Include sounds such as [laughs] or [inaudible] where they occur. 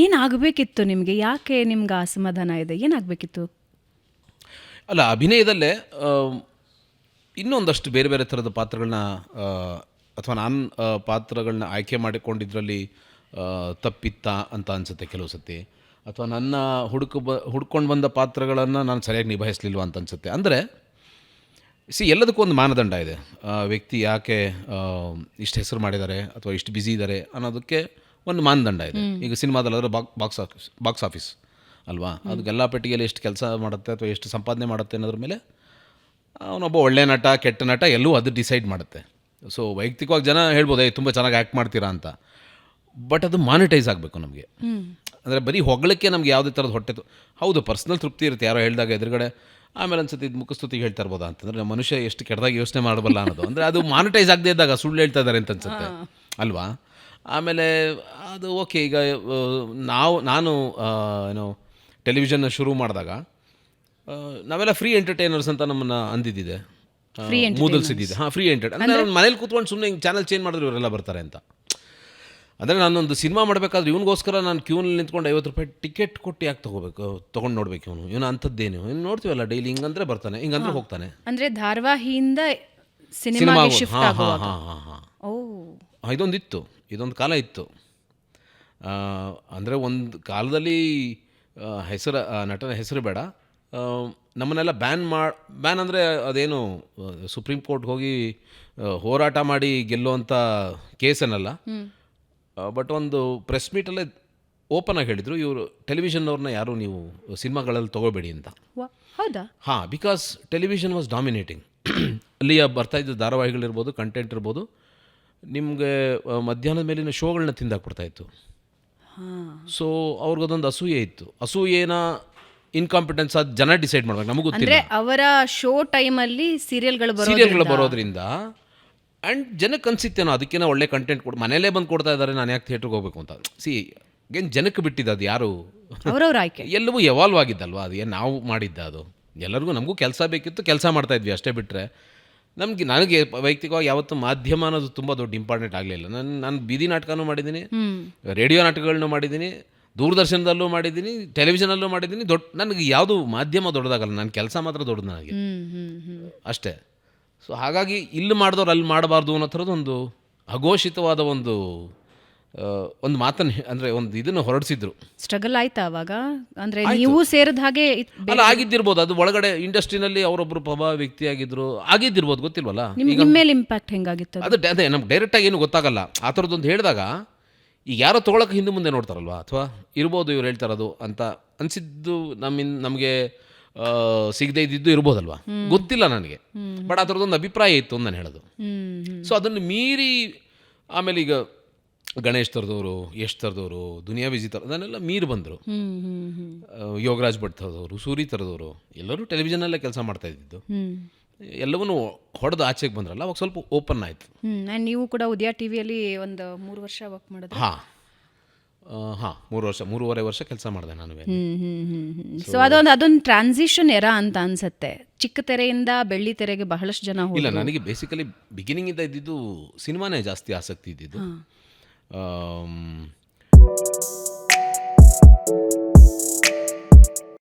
ಏನಾಗಬೇಕಿತ್ತು ನಿಮಗೆ? ಯಾಕೆ ನಿಮ್ಗೆ ಅಸಮಾಧಾನ ಇದೆ? ಏನಾಗಬೇಕಿತ್ತು? ಅಲ್ಲ, ಅಭಿನಯದಲ್ಲೇ ಇನ್ನೊಂದಷ್ಟು ಬೇರೆ ಬೇರೆ ಥರದ ಪಾತ್ರಗಳನ್ನ ಅಥವಾ ನಾನು ಪಾತ್ರಗಳನ್ನ ಆಯ್ಕೆ ಮಾಡಿಕೊಂಡಿದ್ರಲ್ಲಿ ತಪ್ಪಿತ್ತ ಅಂತ ಅನಿಸುತ್ತೆ ಕೆಲವು ಸತಿ. ಅಥವಾ ನನ್ನ ಹುಡುಕ ಬ, ಹುಡ್ಕೊಂಡು ಬಂದ ಪಾತ್ರಗಳನ್ನು ನಾನು ಸರಿಯಾಗಿ ನಿಭಾಯಿಸಲಿಲ್ವ ಅಂತ ಅನಿಸುತ್ತೆ. ಅಂದರೆ ಸಿ ಎಲ್ಲದಕ್ಕೂ ಒಂದು ಮಾನದಂಡ ಇದೆ. ವ್ಯಕ್ತಿ ಯಾಕೆ ಇಷ್ಟು ಹೆಸರು ಮಾಡಿದ್ದಾರೆ, ಅಥವಾ ಇಷ್ಟು ಬ್ಯುಸಿ ಇದ್ದಾರೆ ಅನ್ನೋದಕ್ಕೆ ಒಂದು ಮಾನದಂಡ ಇದೆ. ಈಗ ಸಿನಿಮಾದಲ್ಲಾದ್ರೆ ಬಾಕ್ ಬಾಕ್ಸ್ ಆಫೀಸ್ ಬಾಕ್ಸ್ ಆಫೀಸ್ ಅಲ್ವಾ? ಅದಕ್ಕೆಲ್ಲ ಪೆಟ್ಟಿಗೆಯಲ್ಲಿ ಎಷ್ಟು ಕೆಲಸ ಮಾಡುತ್ತೆ ಅಥವಾ ಎಷ್ಟು ಸಂಪಾದನೆ ಮಾಡುತ್ತೆ ಅನ್ನೋದ್ರ ಮೇಲೆ ಅವನೊಬ್ಬ ಒಳ್ಳೆ ನಟ ಕೆಟ್ಟ ನಟ ಎಲ್ಲೂ ಅದು ಡಿಸೈಡ್ ಮಾಡುತ್ತೆ. ಸೊ ವೈಯಕ್ತಿಕವಾಗಿ ಜನ ಹೇಳ್ಬೋದು ತುಂಬ ಚೆನ್ನಾಗಿ ಆ್ಯಕ್ಟ್ ಮಾಡ್ತೀರಾ ಅಂತ. ಬಟ್ ಅದು ಮಾನಿಟೈಸ್ ಆಗಬೇಕು ನಮಗೆ. ಅಂದರೆ ಬರೀ ಹೊಗಳಕ್ಕೆ ನಮ್ಗೆ ಯಾವುದೇ ಥರದ ಹೊಟ್ಟೆತು ಹೌದು ಪರ್ಸ್ನಲ್ ತೃಪ್ತಿ ಇರುತ್ತೆ. ಯಾರೋ ಹೇಳಿದಾಗ ಎದುರುಗಡೆ ಆಮೇಲೆ ಅನ್ಸುತ್ತೆ ಇದು ಮುಖಸ್ತುತಿಗೆ ಹೇಳ್ತಾ ಇರ್ಬೋದಾ? ಅಂತಂದರೆ ನಮ್ಮ ಮನುಷ್ಯ ಎಷ್ಟು ಕೆಟ್ಟದಾಗಿ ಯೋಚನೆ ಮಾಡಬಲ್ಲ ಅನ್ನೋದು. ಅಂದರೆ ಅದು ಮಾನಿಟೈಸ್ ಆಗದೇ ಇದ್ದಾಗ ಸುಳ್ಳು ಹೇಳ್ತಾ ಇದ್ದಾರೆ ಅಂತ ಅನ್ಸುತ್ತೆ. ಅಲ್ವಾ? ಆಮೇಲೆ ಅದು ಓಕೆ ಈಗ ನಾವು ನಾನು ಏನು ಟೆಲಿವಿಷನ್ನ ಶುರು ಮಾಡಿದಾಗ ನಾವೆಲ್ಲ ಫ್ರೀ ಎಂಟರ್ಟೈನರ್ಸ್ ಅಂತ ನಮ್ಮನ್ನು ಅಂದಿದ್ದಿದೆ. ಮೂದಲ್ಸಿದ್ದಿದೆ ಹಾಂ ಫ್ರೀ ಎಂಟರ್ಟೈನ್ ಅಂದರೆ ಅವ್ನು ಮನೇಲಿ ಕೂತ್ಕೊಂಡು ಸುಮ್ಮನೆ ಹಿಂಗೆ ಚಾನಲ್ ಚೇಂಜ್ ಮಾಡಿದ್ರೆ ಇವರೆಲ್ಲ ಬರ್ತಾರೆ ಅಂತ. ಅಂದರೆ ನಾನೊಂದು ಸಿನಿಮಾ ಮಾಡಬೇಕಾದ್ರೆ ಇವನಿಗೋಸ್ಕರ ನಾನು ಕ್ಯೂನಲ್ಲಿ ನಿಂತ್ಕೊಂಡು ಐವತ್ತು ರೂಪಾಯಿ ಟಿಕೆಟ್ ಕೊಟ್ಟು ಯಾಕೆ ತೊಗೋಬೇಕು ತೊಗೊಂಡು ನೋಡ್ಬೇಕು ಇವನು? ಇವನು ಅಂಥದ್ದೇನು? ಇವ್ನು ನೋಡ್ತೀವಲ್ಲ ಡೈಲಿ ಹಿಂಗಂದ್ರೆ ಬರ್ತಾನೆ ಹಿಂಗಂದ್ರೆ ಹೋಗ್ತಾನೆ. ಅಂದರೆ ಧಾರಾವಾಹಿಯಿಂದ ಸಿನಿಮಾ ಹಾಂ ಹಾಂ ಹಾಂ ಹಾಂ ಹಾಂ. ಓ ಇದೊಂದು ಇತ್ತು ಇದೊಂದು ಕಾಲ ಇತ್ತು. ಅಂದರೆ ಒಂದು ಕಾಲದಲ್ಲಿ ಹೆಸರು ನಟನ ಹೆಸರು ಬೇಡ. ನಮ್ಮನ್ನೆಲ್ಲ ಬ್ಯಾನ್ ಮಾ ಬ್ಯಾನ್ ಅಂದರೆ ಅದೇನು ಸುಪ್ರೀಂ ಕೋರ್ಟ್ ಹೋಗಿ ಹೋರಾಟ ಮಾಡಿ ಗೆಲ್ಲುವಂಥ ಕೇಸನ್ನಲ್ಲ. ಬಟ್ ಒಂದು ಪ್ರೆಸ್ ಮೀಟಲ್ಲೇ ಓಪನ್ ಆಗಿ ಹೇಳಿದರು ಇವರು ಟೆಲಿವಿಷನ್ನವ್ರನ್ನ ಯಾರು ನೀವು ಸಿನಿಮಾಗಳಲ್ಲಿ ತೊಗೋಬೇಡಿ ಅಂತ. ಹೌದಾ? ಹಾಂ ಬಿಕಾಸ್ ಟೆಲಿವಿಷನ್ ವಾಸ್ ಡಾಮಿನೇಟಿಂಗ್. ಅಲ್ಲಿಯ ಬರ್ತಾ ಇದ್ದ ಧಾರಾವಾಹಿಗಳಿರ್ಬೋದು ಕಂಟೆಂಟ್ ಇರ್ಬೋದು ನಿಮಗೆ ಮಧ್ಯಾಹ್ನದ ಮೇಲಿನ ಶೋಗಳನ್ನ ತಿಂದಾಕ್ಬಿಡ್ತಾ ಇತ್ತು. ಹಾಂ. ಸೊ ಅವ್ರಿಗದೊಂದು ಅಸೂಯೆ ಇತ್ತು. ಅಸೂಯೇನ ಇನ್ಕಾಂಪಿಟೆನ್ಸ್ ಅದು ಜನ ಡಿಸೈಡ್ ಮಾಡ್ಬೇಕು ನಮಗೂ ಗೊತ್ತಿಲ್ಲ. ಅವರ ಶೋ ಟೈಮಲ್ಲಿ ಸೀರಿಯಲ್ಗಳು ಸೀರಿಯಲ್ಗಳು ಬರೋದ್ರಿಂದ? ಆ್ಯಂಡ್ ಜನಕ್ಕೆ ಅನಿಸುತ್ತೇನೋ ಅದಕ್ಕೇನೋ ಒಳ್ಳೆ ಕಂಟೆಂಟ್ ಕೊಡು ಮನೇಲೇ ಬಂದು ಕೊಡ್ತಾ ಇದ್ದಾರೆ ನಾನು ಯಾಕೆ ಥಿಯೇಟ್ರಿಗೆ ಹೋಗ್ಬೇಕು ಅಂತ. ಸಿ ಏನು ಜನಕ್ಕೆ ಬಿಟ್ಟಿದ್ದು ಅದು ಯಾರು? ಅವರವ್ರ ಆಯ್ಕೆ. [laughs] ಎಲ್ಲವೂ ಎವಾಲ್ವ್ ಆಗಿದ್ದಲ್ವ? ಅದು ಏನು ನಾವು ಮಾಡಿದ್ದ ಅದು? ಎಲ್ಲರಿಗೂ ನಮಗೂ ಕೆಲಸ ಬೇಕಿತ್ತು ಕೆಲಸ ಮಾಡ್ತಾ ಇದ್ವಿ ಅಷ್ಟೇ ಬಿಟ್ಟರೆ ನಮಗೆ ನನಗೆ ವೈಯಕ್ತಿಕವಾಗಿ ಯಾವತ್ತೂ ಮಾಧ್ಯಮ ಅನ್ನೋದು ತುಂಬ ದೊಡ್ಡ ಇಂಪಾರ್ಟೆಂಟ್ ಆಗಲಿಲ್ಲ. ನಾನು ನಾನು ಬೀದಿ ನಾಟಕನೂ ಮಾಡಿದ್ದೀನಿ ರೇಡಿಯೋ ನಾಟಕಗಳನ್ನೂ ಮಾಡಿದ್ದೀನಿ ದೂರದರ್ಶನದಲ್ಲೂ ಮಾಡಿದ್ದೀನಿ ಟೆಲಿವಿಷನಲ್ಲೂ ಮಾಡಿದ್ದೀನಿ. ದೊಡ್ಡ ನನಗೆ ಯಾವುದು ಮಾಧ್ಯಮ ದೊಡ್ಡದಾಗಲ್ಲ ನನ್ನ ಕೆಲಸ ಮಾತ್ರ ದೊಡ್ಡದು ನನಗೆ. ಅಷ್ಟೇ. ಸೊ ಹಾಗಾಗಿ ಇಲ್ಲಿ ಮಾಡಿದವ್ರು ಅಲ್ಲಿ ಮಾಡಬಾರ್ದು ಅನ್ನೋ ಥರದ್ದು ಒಂದು ಅಘೋಷಿತವಾದ ಒಂದು ಒಂದು ಮಾತನ್ನು ಅಂದ್ರೆ ಒಂದು ಇದನ್ನು ಹೊರಡಿಸಿದ್ರು. ಸ್ಟ್ರಗಲ್ ಆಯ್ತಾ ಅವಾಗ? ಅಂದ್ರೆ ನೀವು ಸೇರಿದ ಹಾಗೆ ಅಲ್ಲ ಆಗಿದ್ದಿರ್ಬೋದು ಅದು ಒಳಗಡೆ ಇಂಡಸ್ಟ್ರಿನಲ್ಲಿ ಅವರೊಬ್ಬರು ಪ್ರಭಾವ ವ್ಯಕ್ತಿ ಆಗಿದ್ರು ಆಗಿದ್ದಿರ್ಬೋದು ಗೊತ್ತಿಲ್ವಲ್ಲ? ನಿಮ್ಮ ಮೇಲೆ ಇಂಪ್ಯಾಕ್ಟ್ ಹೆಂಗಾಗಿತ್ತು ಅದು? ಅದು ನಮ್ಗೆ ಡೈರೆಕ್ಟಾಗಿ ಏನು ಗೊತ್ತಾಗಲ್ಲ. ಆ ಥರದ್ದೊಂದು ಹೇಳಿದಾಗ ಈಗ ಯಾರೋ ತೊಗೊಳಕ್ಕೆ ಹಿಂದೆ ಮುಂದೆ ನೋಡ್ತಾರಲ್ವಾ? ಅಥವಾ ಇರ್ಬೋದು ಇವ್ರು ಹೇಳ್ತಾರದು ಅಂತ ಅನಿಸಿದ್ದು ನಮ್ಮಿಂದ ನಮಗೆ ಸಿಗದೇ ಇದ್ದಿದ್ದು ಇರ್ಬೋದಲ್ವಾ? ಗೊತ್ತಿಲ್ಲ ನನಗೆ. ಬಟ್ ಆ ಥರದ್ದೊಂದು ಅಭಿಪ್ರಾಯ ಇತ್ತು ನಾನು ಹೇಳೋದು. ಸೊ ಅದನ್ನು ಮೀರಿ ಆಮೇಲೆ ಈಗ ಗಣೇಶ್ ತರದವರು ಯಶ್ ತರದವರು ದುನಿಯಾ ವಿಜಿ ಥರ ಅದನ್ನೆಲ್ಲ ಮೀರ್ ಬಂದರು. ಯೋಗರಾಜ್ ಭಟ್ ತರದವರು ಸೂರಿ ತರದವರು ಎಲ್ಲರೂ ಟೆಲಿವಿಷನಲ್ಲೇ ಕೆಲಸ ಮಾಡ್ತಾ ಇದ್ದಿದ್ದು. ಎಲ್ಲವನ್ನು ಹೊಡೆದು ಆಚೆಗೆ ಬಂದ್ರಲ್ಲ ಅವಾಗ ಸ್ವಲ್ಪ ಓಪನ್ ಆಯಿತು. ನೀವು ಕೂಡ ಉದಯ ಟಿವಿಯಲ್ಲಿ ಒಂದು ಮೂರು ವರ್ಷ ವರ್ಕ್ ಮಾಡಿದ್ರೆ? ಹಾಂ. ಹಾಂ ಮೂರು ವರ್ಷ ಮೂರುವರೆ ವರ್ಷ ಕೆಲಸ ಮಾಡಿದೆ ನಾನು ಸೊ ಅದೊಂದು ಅದೊಂದು ಟ್ರಾನ್ಸಿಷನ್ ಎರಾ ಅಂತ ಅನ್ಸತ್ತೆ. ಚಿಕ್ಕ ತೆರೆಯಿಂದ ಬೆಳ್ಳಿ ತೆರೆಗೆ ಬಹಳಷ್ಟು ಜನ ಇಲ್ಲ ನನಗೆ ಬೇಸಿಕಲಿ ಬಿಗಿನಿಂಗಿಂದ ಇದ್ದಿದ್ದು ಸಿನಿಮಾನೇ ಜಾಸ್ತಿ ಆಸಕ್ತಿ ಇದ್ದಿದ್ದು. Um,